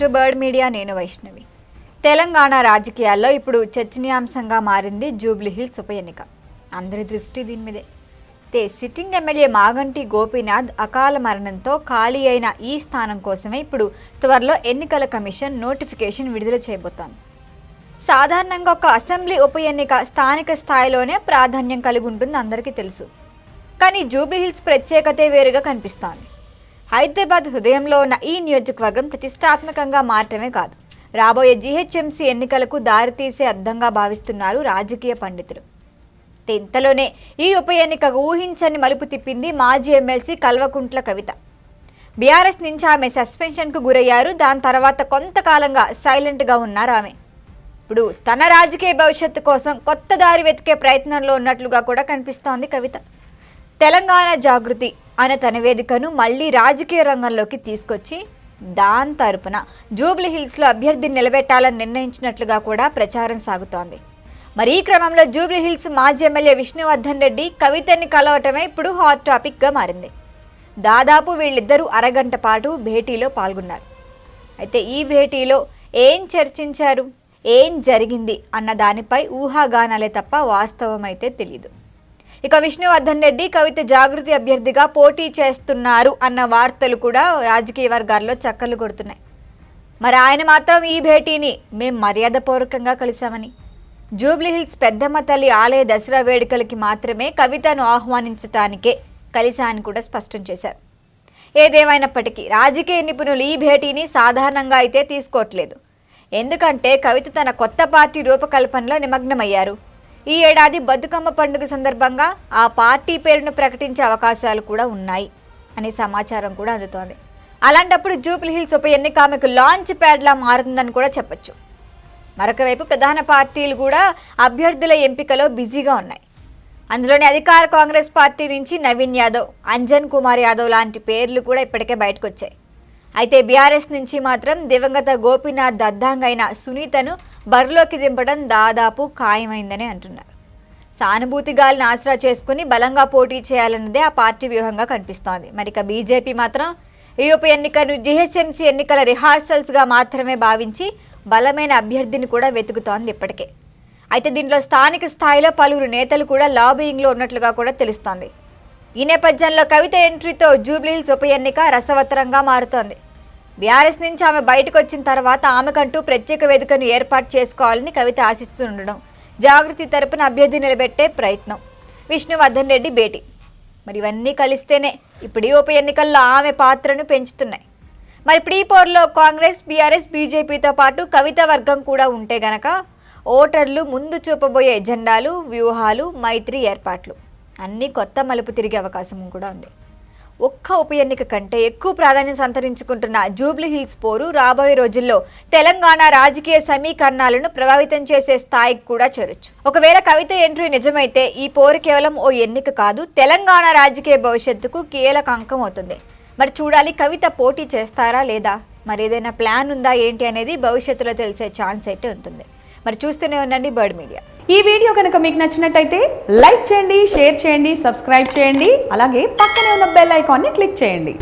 To bird media నేను వైష్ణవి. తెలంగాణ రాజకీయాల్లో ఇప్పుడు చర్చనీయాంశంగా మారింది జూబ్లీ హిల్స్ ఉప ఎన్నిక. అందరి దృష్టి దీని మీదే. తే సిట్టింగ్ ఎమ్మెల్యే మాగంటి గోపీనాథ్ అకాల మరణంతో ఖాళీ అయిన ఈ స్థానం కోసమే ఇప్పుడు త్వరలో ఎన్నికల కమిషన్ నోటిఫికేషన్ విడుదల చేయబోతోంది. సాధారణంగా ఒక అసెంబ్లీ ఉప ఎన్నిక స్థానిక స్థాయిలోనే ప్రాధాన్యం కలిగి ఉంటుంది అందరికీ తెలుసు. కానీ జూబ్లీహిల్స్ ప్రత్యేకతే వేరుగా కనిపిస్తోంది. హైదరాబాద్ హృదయంలో ఉన్న ఈ నియోజకవర్గం ప్రతిష్టాత్మకంగా మారటమే కాదు. రాబోయే జీహెచ్ఎంసీ ఎన్నికలకు దారితీసే అద్దంగా భావిస్తున్నారు రాజకీయ పండితులు. ఇంతలోనే ఈ ఉప ఎన్నికకు ఊహించని మలుపు తిప్పింది మాజీ ఎమ్మెల్సీ కల్వకుంట్ల కవిత. బీఆర్ఎస్ నుంచి ఆమె సస్పెన్షన్కు గురయ్యారు. దాని తర్వాత కొంతకాలంగా సైలెంట్గా ఉన్నారు ఆమె. ఇప్పుడు తన రాజకీయ భవిష్యత్తు కోసం కొత్త దారి వెతికే ప్రయత్నంలో ఉన్నట్లుగా కూడా కనిపిస్తోంది కవిత. తెలంగాణ జాగృతి అనే తన వేదికను మళ్ళీ రాజకీయ రంగంలోకి తీసుకొచ్చి దాని తరపున జూబ్లీ హిల్స్లో అభ్యర్థిని నిలబెట్టాలని నిర్ణయించినట్లుగా కూడా ప్రచారం సాగుతోంది. మరి ఈ క్రమంలో జూబ్లీ హిల్స్ మాజీ ఎమ్మెల్యే విష్ణువర్ధన్ రెడ్డి కవితని కలవటమే ఇప్పుడు హాట్ టాపిక్గా మారింది. దాదాపు వీళ్ళిద్దరూ అరగంట పాటు భేటీలో పాల్గొన్నారు. అయితే ఈ భేటీలో ఏం చర్చించారు? ఏం జరిగింది? అన్న దానిపై ఊహాగానాలే తప్ప వాస్తవం అయితే తెలియదు ఇక విష్ణువర్ధన్ రెడ్డి కవిత జాగృతి అభ్యర్థిగా పోటీ చేస్తున్నారు అన్న వార్తలు కూడా రాజకీయ వర్గాల్లో చక్కర్లు కొడుతున్నాయి. మరి ఆయన మాత్రం ఈ భేటీని మేం మర్యాదపూర్వకంగా కలిశామని. జూబ్లీహిల్స్ పెద్దమ్మ తల్లి ఆలయ దసరా వేడుకలకి మాత్రమే కవితను ఆహ్వానించటానికే కలిశా అని కూడా స్పష్టం చేశారు. ఏదేమైనప్పటికీ రాజకీయ నిపుణులు ఈ భేటీని సాధారణంగా అయితే తీసుకోవట్లేదు. ఎందుకంటే కవిత తన కొత్త పార్టీ రూపకల్పనలో నిమగ్నమయ్యారు. ఈ ఏడాది బతుకమ్మ పండుగ సందర్భంగా ఆ పార్టీ పేరును ప్రకటించే అవకాశాలు కూడా ఉన్నాయి అనే సమాచారం కూడా అందుతోంది. అలాంటప్పుడు జూబ్లీ హిల్స్ ఉప ఎన్నిక ఆమెకు లాంచ్ ప్యాడ్లా మారుతుందని కూడా చెప్పొచ్చు. మరొక వైపు ప్రధాన పార్టీలు కూడా అభ్యర్థుల ఎంపికలో బిజీగా ఉన్నాయి. అందులోని అధికార కాంగ్రెస్ పార్టీ నుంచి నవీన్ యాదవ్ అంజన్ కుమార్ యాదవ్ లాంటి పేర్లు కూడా ఇప్పటికే బయటకు వచ్చాయి అయితే బీఆర్ఎస్ నుంచి మాత్రం దివంగత గోపీనాథ్ దద్దాంగైన సునీతను బరిలోకి దింపడం దాదాపు ఖాయమైందని అంటున్నారు. సానుభూతి గాలిని ఆసరా చేసుకుని బలంగా పోటీ చేయాలన్నదే ఆ పార్టీ వ్యూహంగా కనిపిస్తోంది. మరి ఇక బీజేపీ మాత్రం ఈ ఉప ఎన్నికను జిహెచ్ఎంసీ ఎన్నికల రిహార్సల్స్గా మాత్రమే భావించి బలమైన అభ్యర్థిని కూడా వెతుకుతోంది ఇప్పటికే. అయితే దీంట్లో స్థానిక స్థాయిలో పలువురు నేతలు కూడా లాబింగ్లో ఉన్నట్లుగా కూడా తెలుస్తోంది. ఈ నేపథ్యంలో కవిత ఎంట్రీతో జూబ్లీహిల్స్ ఉప ఎన్నిక రసవత్తరంగా మారుతోంది. బీఆర్ఎస్ నుంచి ఆమె బయటకు వచ్చిన తర్వాత ఆమెకంటూ ప్రత్యేక వేదికను ఏర్పాటు చేసుకోవాలని కవిత ఆశిస్తుండడం జాగృతి తరపున అభ్యర్థి నిలబెట్టే ప్రయత్నం. విష్ణువర్ధన్ రెడ్డి భేటీ. మరి ఇవన్నీ కలిస్తేనే ఇప్పుడు ఈ ఉప ఎన్నికల్లో ఆమె పాత్రను పెంచుతున్నాయి. మరి ప్రీ పోర్లో కాంగ్రెస్ బీఆర్ఎస్ బీజేపీతో పాటు కవిత వర్గం కూడా ఉంటే గనక ఓటర్లు ముందు చూపబోయే ఎజెండాలు వ్యూహాలు మైత్రి ఏర్పాట్లు. అన్నీ కొత్త మలుపు తిరిగే అవకాశం కూడా ఉంది. ఒక్క ఉప ఎన్నిక కంటే ఎక్కువ ప్రాధాన్యం సంతరించుకుంటున్న జూబ్లీహిల్స్ పోరు రాబోయే రోజుల్లో తెలంగాణ రాజకీయ సమీకరణాలను ప్రభావితం చేసే స్థాయికి కూడా చేరొచ్చు. ఒకవేళ కవిత ఎంట్రీ నిజమైతే ఈ పోరు కేవలం ఓ ఎన్నిక కాదు తెలంగాణ రాజకీయ భవిష్యత్తుకు కీలక అంకం అవుతుంది మరి చూడాలి కవిత పోటీ చేస్తారా లేదా? మరి ఏదైనా ప్లాన్ ఉందా ఏంటి అనేది భవిష్యత్తులో తెలిసే ఛాన్స్ అయితే ఉంటుంది. మరి చూస్తూనే ఉండండి బర్డ్ మీడియా. ఈ వీడియో కనుక మీకు నచ్చినట్టయితే లైక్ చేయండి షేర్ చేయండి సబ్స్క్రైబ్ చేయండి అలాగే పక్కనే ఉన్న బెల్ ఐకాన్ని క్లిక్ చేయండి.